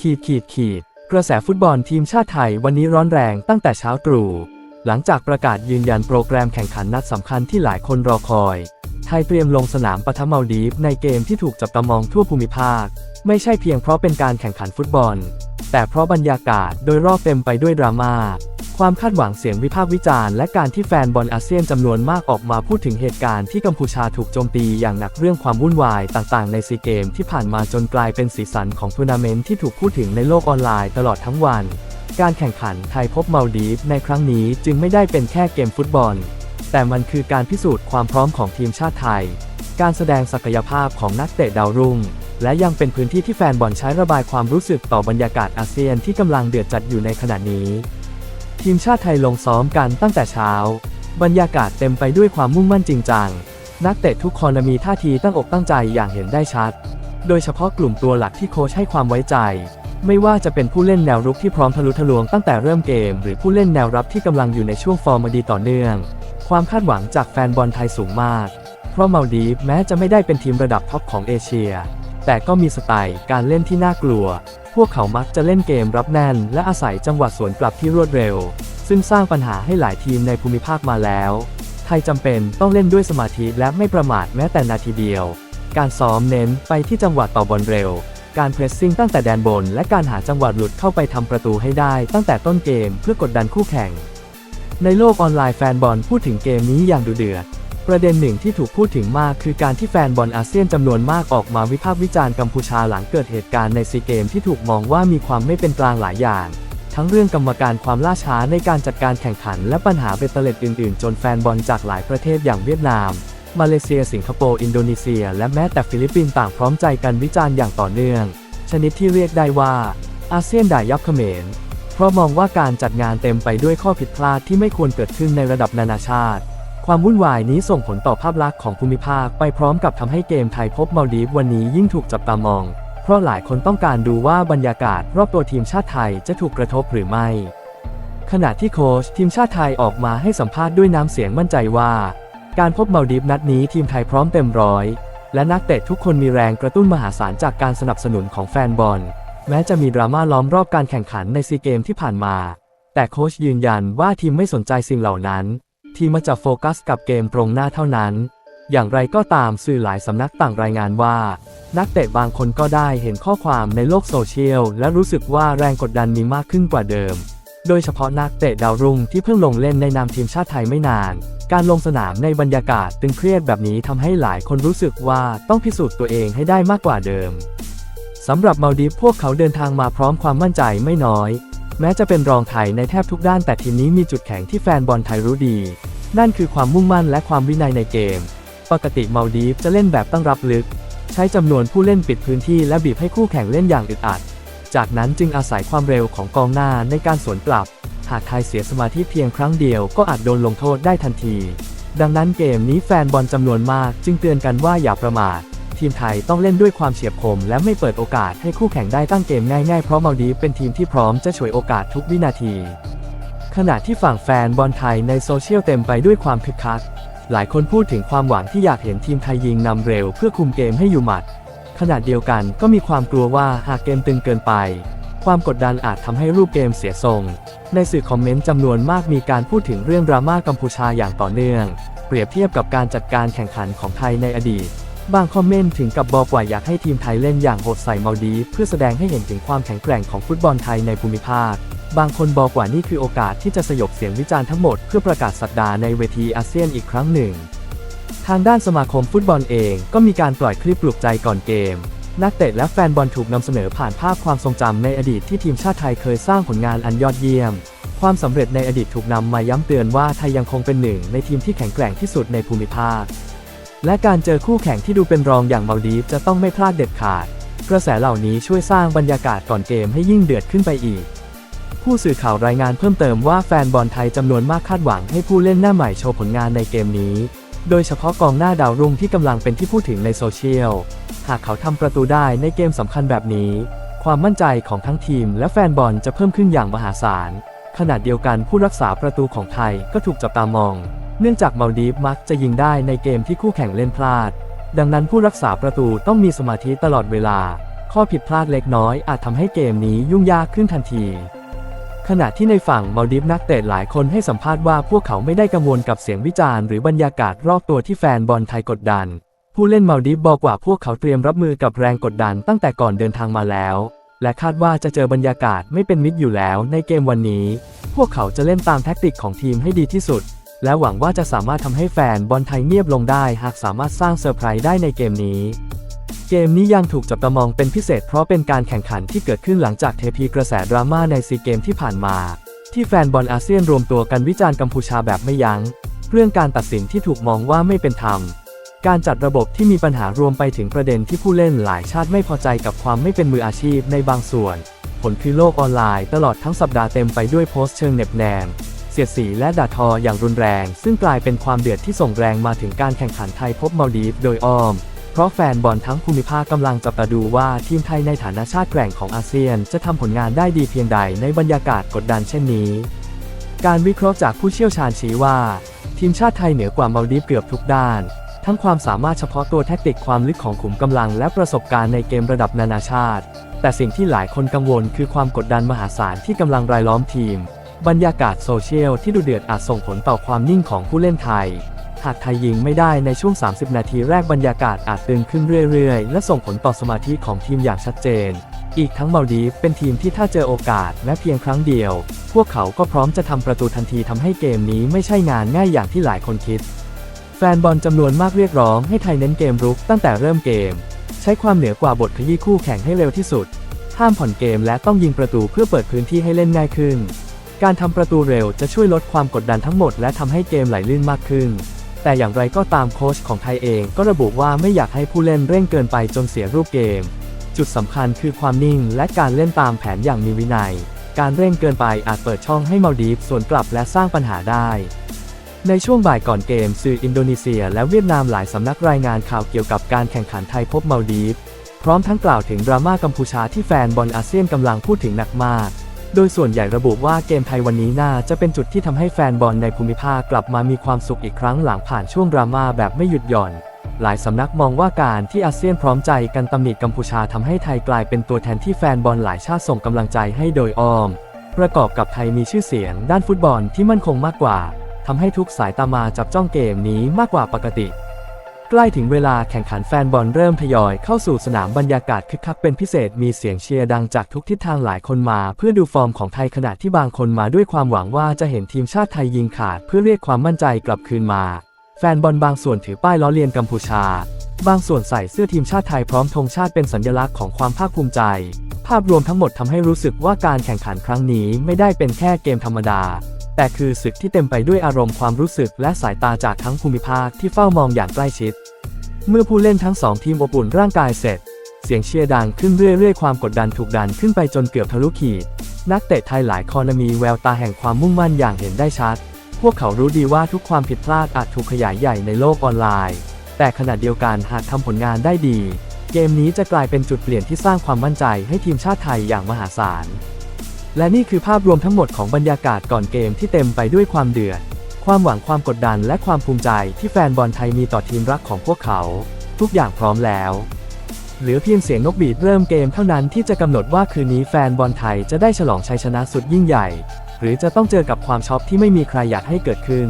ขีดขีดขีดกระแสฟุตบอลทีมชาติไทยวันนี้ร้อนแรงตั้งแต่เช้าตรู่หลังจากประกาศยืนยันโปรแกรมแข่งขันนัดสำคัญที่หลายคนรอคอย ไทยเตรียมลงสนามปะทะมาลดีฟในเกมที่ถูกจับตามองทั่วภูมิภาค ไม่ใช่เพียงเพราะเป็นการแข่งขันฟุตบอล แต่เพราะบรรยากาศโดยรอบเต็มไปด้วยดราม่า ความคาดหวังเสียงวิพากษ์วิจารณ์และการที่แฟนบอลอาเซียนจำนวนมากออกมาพูดถึงเหตุการณ์ที่กัมพูชาถูกโจมตีอย่างหนักเรื่องความวุ่นวายต่างๆในซีเกมที่ผ่านมาจนกลายเป็นสีสันของทัวร์นาเมนต์ที่ถูกพูดถึงในโลกออนไลน์ตลอดทั้งวัน การแข่งขันไทยพบมาลดีฟในครั้งนี้จึงไม่ได้เป็นแค่เกมฟุตบอล แต่มันคือการพิสูจน์ความพร้อมของทีมชาติไทย การแสดงศักยภาพของนักเตะดาวรุ่งและยังเป็นพื้นที่ที่แฟนบอลใช้ระบายความรู้สึกต่อบรรยากาศอาเซียนที่กำลังเดือดจัดอยู่ในขณะนี้ ทีมชาติไทยลงซ้อมกันตั้งแต่เช้า บรรยากาศเต็มไปด้วยความมุ่งมั่นจริงจัง นักเตะทุกคนมีท่าทีตั้งอกตั้งใจอย่างเห็นได้ชัด โดยเฉพาะกลุ่มตัวหลักที่โค้ชให้ความไว้ใจ ไม่ว่าจะเป็นผู้เล่นแนวรุกที่พร้อมทะลุทะลวงตั้งแต่เริ่มเกม หรือผู้เล่นแนวรับที่กำลังอยู่ในช่วงฟอร์มดีต่อเนื่อง ความคาดหวังจากแฟนบอลไทยสูงมาก เพราะมาดีฟแม้จะไม่ได้เป็นทีมระดับท็อปของเอเชีย แต่ก็มีสไตล์การเล่นที่น่ากลัว พวกเขามักจะเล่นเกมรับแน่น และอาศัยจังหวะสวนกลับที่รวดเร็ว ซึ่งสร้างปัญหาให้หลายทีมในภูมิภาคมาแล้ว ไทยจำเป็นต้องเล่นด้วยสมาธิและไม่ประมาทแม้แต่นาทีเดียว การซ้อมเน้นไปที่จังหวะต่อบอลเร็ว การเพรสซิ่งตั้งแต่แดนบน และการหาจังหวะหลุดเข้าไปทำประตูให้ได้ตั้งแต่ต้นเกมเพื่อกดดันคู่แข่ง ในโลกออนไลน์แฟนบอลพูดถึงเกมนี้อย่างดุเดือด ประเด็นหนึ่งที่ถูกพูดถึงมากคือการที่แฟนบอลอาเซียนจำนวนมากออกมาวิพากษ์วิจารณ์กัมพูชาหลังเกิดเหตุการณ์ในซีเกมที่ถูกมองว่ามีความไม่เป็นกลางหลายอย่าง ทั้งเรื่องกรรมการความล่าช้าในการจัดการแข่งขันและปัญหาเบตเตเล็ดอื่นๆ จนแฟนบอลจากหลายประเทศอย่างเวียดนาม มาเลเซีย สิงคโปร์อินโดนีเซีย และแม้แต่ฟิลิปปินส์ต่างพร้อมใจกันวิจารณ์อย่างต่อเนื่อง ชนิดที่เรียกได้ว่า อาเซียนด่ายับเขมร เพราะมองว่าการจัดงานเต็มไปด้วยข้อผิดพลาดที่ไม่ควรเกิดขึ้นในระดับนานาชาติ ความวุ่นวายนี้ส่งผลต่อภาพลักษณ์ของภูมิภาคไปพร้อมกับทำให้เกมไทยพบมาลดีฟวันนี้ยิ่งถูกจับตามอง เพราะหลายคนต้องการดูว่าบรรยากาศรอบตัวทีมชาติไทยจะถูกกระทบหรือไม่ ขณะที่โค้ชทีมชาติไทยออกมาให้สัมภาษณ์ด้วยน้ำเสียงมั่นใจว่า การพบมาลดีฟนัดนี้ทีมไทยพร้อมเต็มร้อย และนักเตะทุกคนมีแรงกระตุ้นมหาศาลจากการสนับสนุนของแฟนบอล แม้จะมีดราม่าล้อมรอบการแข่งขันในซีเกมที่ผ่านมา แต่โค้ชยืนยันว่าทีมไม่สนใจสิ่งเหล่านั้น ทีมมาจะโฟกัสกับเกมตรงหน้าเท่านั้น อย่างไรก็ตามสื่อหลายสำนักต่างรายงานว่า นักเตะบางคนก็ได้เห็นข้อความในโลกโซเชียล และรู้สึกว่าแรงกดดันมีมากขึ้นกว่าเดิม โดยเฉพาะนักเตะดาวรุ่งที่เพิ่งลงเล่นในนามทีมชาติไทยไม่นาน การลงสนามในบรรยากาศตึงเครียดแบบนี้ทำให้หลายคนรู้สึกว่าต้องพิสูจน์ตัวเองให้ได้มากกว่าเดิมสำหรับมาดีฟพวกเขาเดินทางมาพร้อมความมั่นใจไม่น้อย แม้จะเป็นรองไทยในแทบทุกด้านแต่ทีมนี้มีจุดแข็งที่แฟนบอลไทยรู้ดี นั่นคือความมุ่งมั่นและความวินัยในเกม ปกติมาดีฟจะเล่นแบบตั้งรับลึก ใช้จำนวนผู้เล่นปิดพื้นที่และบีบให้คู่แข่งเล่นอย่างอึดอัด จากนั้นจึงอาศัยความเร็วของกองหน้าในการสวนกลับ หากไทยเสียสมาธิเพียงครั้งเดียวก็อาจโดนลงโทษได้ทันที ดังนั้นเกมนี้แฟนบอลจำนวนมากจึงเตือนกันว่าอย่าประมาท ทีมไทยต้องเล่นด้วยความเฉียบคม และไม่เปิดโอกาสให้คู่แข่งได้ตั้งเกมง่ายๆ เพราะมาลดีฟเป็นทีมที่พร้อมจะฉวยโอกาสทุกวินาที ขณะที่ฝั่งแฟนบอลไทยในโซเชียลเต็มไปด้วยความคึกคัก หลายคนพูดถึงความหวังที่อยากเห็นทีมไทยยิงนำเร็วเพื่อคุมเกมให้อยู่หมัด ขณะเดียวกันก็มีความกลัวว่าหากเกมตึงเกินไป ความกดดันอาจทำให้รูปเกมเสียทรง ในสื่อคอมเมนต์จำนวนมากมีการพูดถึงเรื่องดราม่ากัมพูชาอย่างต่อเนื่อง เปรียบเทียบกับการจัดการแข่งขันของไทยในอดีต บางคอมเมนต์ถึงกับบอกว่าอยากให้ทีมไทยเล่นอย่างโหดใส่มาลดี เพื่อแสดงให้เห็นถึงความแข็งแกร่งของฟุตบอลไทยในภูมิภาค บางคนบอกว่านี่คือโอกาสที่จะสยบเสียงวิจารณ์ทั้งหมดเพื่อประกาศสักดาในเวทีอาเซียนอีกครั้งหนึ่ง ทางด้านสมาคมฟุตบอลเองก็มีการปล่อยคลิปปลุกใจก่อนเกม นักเตะและแฟนบอลถูกนำเสนอผ่านภาพความทรงจำในอดีตที่ทีมชาติไทยเคยสร้างผลงานอันยอดเยี่ยม ความสำเร็จในอดีตถูกนำมาย้ำเตือนว่าไทยยังคงเป็นหนึ่งในทีมที่แข็งแกร่งที่สุดในภูมิภาค และการเจอคู่แข่งที่ดูเป็นรองอย่างมาลดีฟจะต้องไม่พลาดเด็ดขาด กระแสเหล่านี้ช่วยสร้างบรรยากาศก่อนเกมให้ยิ่งเดือดขึ้นไปอีก ผู้สื่อข่าวรายงานเพิ่มเติมว่าแฟนบอลไทยจำนวนมากคาดหวังให้ผู้เล่นหน้าใหม่โชว์ผลงานในเกมนี้ โดยเฉพาะกองหน้าดาวรุ่งที่กำลังเป็นที่พูดถึงในโซเชียล หากเขาทำประตูได้ในเกมสำคัญแบบนี้ ความมั่นใจของทั้งทีมและแฟนบอลจะเพิ่มขึ้นอย่างมหาศาล ขณะเดียวกันผู้รักษาประตูของไทยก็ถูกจับตามอง เนื่องจากมาลดีฟมักจะยิงได้ในเกมที่คู่แข่งเล่นพลาด ดังนั้นผู้รักษาประตูต้องมีสมาธิตลอดเวลา ข้อผิดพลาดเล็กน้อยอาจทำให้เกมนี้ยุ่งยากขึ้นทันที ขณะที่ในฝั่งมาลดิฟนักเตะหลายคนให้สัมภาษณ์ว่าพวกเขาไม่ได้กังวลกับเสียงวิจารณ์หรือบรรยากาศรอบตัวที่แฟนบอลไทยกดดัน ผู้เล่นมาลดิฟบอกว่าพวกเขาเตรียมรับมือกับแรงกดดันตั้งแต่ก่อนเดินทางมาแล้วและคาดว่าจะเจอบรรยากาศไม่เป็นมิตรอยู่แล้วในเกมวันนี้ พวกเขาจะเล่นตามแท็กติกของทีมให้ดีที่สุด และหวังว่าจะสามารถทำให้แฟนบอลไทยเงียบลงได้ หากสามารถสร้างเซอร์ไพรส์ได้ในเกมนี้ เกมนี้ยังถูกจับตามองเป็นพิเศษเพราะเป็นการแข่งขันที่เกิดขึ้นหลังจากเทพีกระแสดราม่าในซีเกมที่ผ่านมา ที่แฟนบอลอาเซียนรวมตัวกันวิจารณ์กัมพูชาแบบไม่ยัง้ง เรื่องการตัดสินที่ถูกมองว่าไม่เป็นธรรมการจัดระบบที่มีปัญหารวมไปถึงประเด็นที่ผู้เล่นหลายชาติไม่พอใจกับความไม่เป็นมืออาชีพในบางส่วน ผลคือโลกออนไลน์ตลอดทั้งสัปดาห์เต็มไปด้วยโพสต์เชิงเน็บแนม เสียดสีและด่าทออย่างรุนแรง ซึ่งกลายเป็นความเดือดที่ส่งแรงมาถึงการแข่งขันไทยพบมาลดีฟโดยอ้อม เพราะแฟนบอลทั้งภูมิภาคกำลังจับตาดูว่าทีมไทยในฐานะชาติแกร่งของอาเซียน จะทำผลงานได้ดีเพียงใดในบรรยากาศกดดันเช่นนี้ การวิเคราะห์จากผู้เชี่ยวชาญชี้ว่า ทีมชาติไทยเหนือกว่ามาลดีฟเกือบทุกด้านทั้งความสามารถเฉพาะตัวแทคติกความลึกของขุมกำลังและประสบการณ์ในเกมระดับนานาชาติ แต่สิ่งที่หลายคนกังวลคือความกดดันมหาศาลที่กำลังรายล้อมทีม บรรยากาศโซเชียลที่ดุเดือดอาจส่งผลต่อความนิ่งของผู้เล่นไทย หากไทยยิงไม่ได้ในช่วง 30 นาทีแรกบรรยากาศอาจตึงขึ้นเรื่อยๆ และส่งผลต่อสมาธิของทีมอย่างชัดเจน อีกทั้งมาลดีฟเป็นทีมที่ถ้าเจอโอกาสแม้เพียงครั้งเดียว พวกเขาก็พร้อมจะทำประตูทันทีทำให้เกมนี้ไม่ใช่งานง่ายอย่างที่หลายคนคิด แฟนบอลจำนวนมากเรียกร้องให้ไทยเน้นเกมรุกตั้งแต่เริ่มเกม ใช้ความเหนือกว่าบทขยี้คู่แข่งให้เร็วที่สุดห้ามผ่อนเกมและต้องยิงประตูเพื่อเปิดพื้นที่ให้เล่นง่ายขึ้น การทำประตูเร็วจะช่วยลดความกดดันทั้งหมดและทำให้เกมไหลลื่นมากขึ้น แต่อย่างไรก็ตามโค้ชของไทยเองก็ระบุว่าไม่อยากให้ผู้เล่นเร่งเกินไปจนเสียรูปเกม จุดสำคัญคือความนิ่งและการเล่นตามแผนอย่างมีวินัย การเร่งเกินไปอาจเปิดช่องให้มาดีฟสวนกลับและสร้างปัญหาได้ในช่วงบ่ายก่อนเกมสื่ออินโดนีเซียและเวียดนามหลายสำนักรายงานข่าวเกี่ยวกับการแข่งขันไทยพบมาลดีฟ พร้อมทั้งกล่าวถึงดราม่ากัมพูชาที่แฟนบอลอาเซียนกำลังพูดถึงหนักมาก โดยส่วนใหญ่ระบุว่าเกมไทยวันนี้น่าจะเป็นจุดที่ทำให้แฟนบอลในภูมิภาคกลับมามีความสุขอีกครั้งหลังผ่านช่วงดราม่าแบบไม่หยุดหย่อน หลายสำนักมองว่าการที่อาเซียนพร้อมใจกันตำหนิกัมพูชาทำให้ไทยกลายเป็นตัวแทนที่แฟนบอลหลายชาติส่งกำลังใจให้โดยอ้อม ประกอบกับไทยมีชื่อเสียง ด้านฟุตบอลที่มั่นคงมากกว่าทำให้ทุกสายตามาจับจ้องเกมนี้มากกว่าปกติ ใกล้ถึงเวลาแข่งขันแฟนบอลเริ่มทยอยเข้าสู่สนามบรรยากาศคึกคักเป็นพิเศษมีเสียงเชียร์ดังจากทุกทิศทางหลายคนมา เพื่อดูฟอร์มของไทยขณะที่บางคนมาด้วยความหวังว่าจะเห็นทีมชาติไทยยิงขาด เพื่อเรียกความมั่นใจกลับคืนมา แฟนบอลบางส่วนถือป้ายล้อเลียนกัมพูชา บางส่วนใส่เสื้อทีมชาติไทยพร้อมธงชาติเป็นสัญลักษณ์ของความภาคภูมิใจ ภาพรวมทั้งหมดทำให้รู้สึกว่าการแข่งขันครั้งนี้ไม่ได้เป็นแค่เกมธรรมดา แต่คือศึกที่เต็มไปด้วยอารมณ์ความรู้สึกและสายตาจากทั้งภูมิภาคที่เฝ้ามองอย่างใกล้ชิด เมื่อผู้เล่นทั้งสองทีมอบอุ่นร่างกายเสร็จ เสียงเชียร์ดังขึ้นเรื่อยๆ ความกดดันถูกดันขึ้นไปจนเกือบทะลุขีด นักเตะไทยหลายคนมีแววตาแห่งความมุ่งมั่นอย่างเห็นได้ชัด พวกเขารู้ดีว่าทุกความผิดพลาดอาจถูกขยายใหญ่ในโลกออนไลน์ แต่ขณะเดียวกันหากทำผลงานได้ดี เกมนี้จะกลายเป็นจุดเปลี่ยนที่สร้างความมั่นใจให้ทีมชาติไทยอย่างมหาศาล และนี่คือภาพรวมทั้งหมดของบรรยากาศก่อนเกมที่เต็มไปด้วยความเดือด ความหวังความกดดันและความภูมิใจที่แฟนบอลไทยมีต่อทีมรักของพวกเขา ทุกอย่างพร้อมแล้ว เหลือเพียงเสียงนกบีดเริ่มเกมเท่านั้นที่จะกำหนดว่าคืนนี้แฟนบอลไทยจะได้ฉลองชัยชนะสุดยิ่งใหญ่ หรือจะต้องเจอกับความช็อกที่ไม่มีใครอยากให้เกิดขึ้น